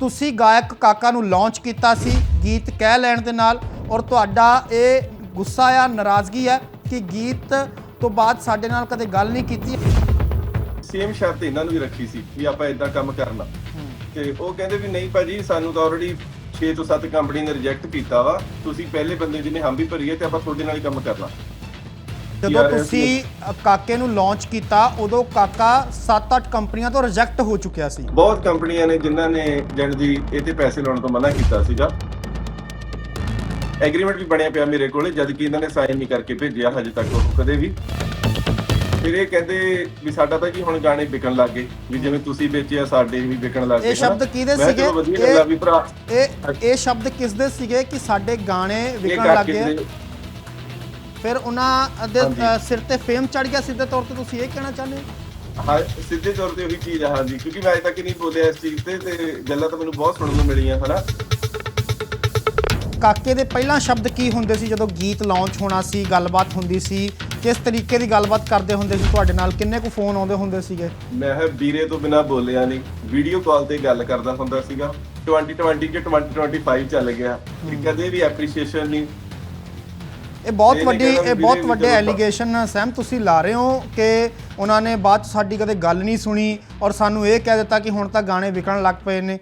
ਤੁਸੀਂ ਗਾਇਕ ਕਾਕਾ ਨੂੰ ਲਾਂਚ ਕੀਤਾ ਸੀ, ਗੀਤ ਕਹਿ ਲੈਣ ਦੇ ਨਾਲ, ਔਰ ਤੁਹਾਡਾ ਇਹ ਗੁੱਸਾ ਆ ਨਾਰਾਜ਼ਗੀ ਹੈ ਕਿ ਗੀਤ ਤੋਂ ਬਾਅਦ ਸਾਡੇ ਨਾਲ ਕਦੇ ਗੱਲ ਨਹੀਂ ਕੀਤੀ। ਸੇਮ ਸ਼ਰਤ ਇਹਨਾਂ ਨੂੰ ਵੀ ਰੱਖੀ ਸੀ ਵੀ ਆਪਾਂ ਇਦਾਂ ਕੰਮ ਕਰਨਾ। ਤੇ ਉਹ ਕਹਿੰਦੇ ਵੀ ਨਹੀਂ ਭਾਜੀ, ਸਾਨੂੰ ਤਾਂ ਆਲਰੇਡੀ 6 ਤੋਂ 7 ਕੰਪਨੀ ਨੇ ਰਿਜੈਕਟ ਕੀਤਾ ਵਾ। ਤੁਸੀਂ ਪਹਿਲੇ ਬੰਦੇ ਜਿਹਨੇ ਹਮ ਵੀ ਭਰੀ ਹੈ ਤੇ ਆਪਾਂ ਤੁਹਾਡੇ ਨਾਲ ਹੀ ਕੰਮ ਕਰਨਾ। ਜਦੋਂ ਤੁਸੀਂ ਕਾਕੇ ਨੂੰ ਲਾਂਚ ਕੀਤਾ ਉਦੋਂ ਕਾਕਾ 7-8 ਕੰਪਨੀਆਂ ਤੋਂ ਰਿਜੈਕਟ ਹੋ ਚੁੱਕਿਆ ਸੀ। ਬਹੁਤ ਕੰਪਨੀਆਂ ਨੇ ਜਿਨ੍ਹਾਂ ਨੇ ਜਣ ਦੀ ਇਹ ਤੇ ਪੈਸੇ ਲਾਉਣ ਤੋਂ ਮਨਾ ਕੀਤਾ ਸੀਗਾ। ਐਗਰੀਮੈਂਟ ਵੀ ਬਣਿਆ ਪਿਆ ਮੇਰੇ ਕੋਲੇ ਜਦ ਕਿ ਇਹਨਾਂ ਨੇ ਸਾਈਨ ਨਹੀਂ ਕਰਕੇ ਭੇਜਿਆ ਹਜੇ ਤੱਕ ਉਹ ਕਦੇ ਵੀ। ਫਿਰ ਇਹ ਕਹਿੰਦੇ ਵੀ ਸਾਡਾ ਤਾਂ ਜੀ ਹੁਣ ਗਾਣੇ ਵਿਕਣ ਲੱਗ ਗਏ ਵੀ ਜਿਵੇਂ ਤੁਸੀਂ ਵੇਚਿਆ ਸਾਡੇ ਵੀ ਵਿਕਣ ਲੱਗ ਗਏ ਇਹ ਸ਼ਬਦ। ਕਿਹਦੇ ਸੀਗੇ? ਇਹ ਇਹ ਸ਼ਬਦ ਕਿਸ ਦੇ ਸੀਗੇ ਕਿ ਸਾਡੇ ਗਾਣੇ ਵਿਕਣ ਲੱਗ ਗਏ? ਫਿਰ ਉਹਨਾਂ ਦੇ ਹਾਂਜੀ। ਅ, ਸਿਰ ਤੇ ਫੇਮ ਚੜ ਗਿਆ ਸਿੱਧੇ ਤੌਰ ਤੇ ਤੁਸੀਂ ਇਹ ਕਹਿਣਾ ਚਾਹੁੰਦੇ ਹੋ? ਹਾਂ ਸਿੱਧੇ ਤੌਰ ਤੇ ਉਹੀ ਚੀਜ਼ ਆ ਹਾਂਜੀ। ਕਿਉਂਕਿ ਮੈਂ ਅਜੇ ਤੱਕ ਨਹੀਂ ਬੋਲਿਆ ਇਸ ਚੀਜ਼ ਤੇ ਤੇ ਗੱਲਾਂ ਤਾਂ ਮੈਨੂੰ ਬਹੁਤ ਸੁਣਨ ਨੂੰ ਮਿਲੀਆਂ ਹਨਾ? ਕਾਕੇ ਦੇ ਪਹਿਲਾਂ ਸ਼ਬਦ ਕੀ ਹੁੰਦੇ ਸੀ ਜਦੋਂ ਗੀਤ ਲਾਂਚ ਹੋਣਾ ਸੀ ਗੱਲਬਾਤ ਹੁੰਦੀ ਸੀ? ਕਿਸ ਤਰੀਕੇ ਦੀ ਗੱਲਬਾਤ ਕਰਦੇ ਹੁੰਦੇ ਸੀ ਤੁਹਾਡੇ ਨਾਲ? ਕਿੰਨੇ ਕੁ ਫੋਨ ਆਉਂਦੇ ਹੁੰਦੇ ਸੀਗੇ? ਮੈਂ ਹੈ ਵੀਰੇ ਤੋਂ ਬਿਨਾ ਬੋਲਿਆ ਨਹੀਂ। ਵੀਡੀਓ ਕਾਲ ਤੇ ਗੱਲ ਕਰਦਾ ਹੁੰਦਾ ਸੀਗਾ। 2020 ਕਿ 2025 ਚੱਲ ਗਿਆ। ਕਿ ਕਦੇ ਵੀ ਐਪਰੀਸ਼ੀਏਸ਼ਨ ਨਹੀਂ। ਇਹ ਬਹੁਤ ਵੱਡੀ ਇਹ ਬਹੁਤ ਵੱਡੇ ਐਲੀਗੇਸ਼ਨ ਸਹਿਮ ਤੁਸੀਂ ਲਾ ਰਹੇ ਹੋ ਕਿ ਉਹਨਾਂ ਨੇ ਬਾਅਦ 'ਚ ਸਾਡੀ ਕਦੇ ਗੱਲ ਨਹੀਂ ਸੁਣੀ ਔਰ ਸਾਨੂੰ ਇਹ ਕਹਿ ਦਿੱਤਾ ਕਿ ਹੁਣ ਤਾਂ ਗਾਣੇ ਵਿਕਣ ਲੱਗ ਪਏ ਨੇ।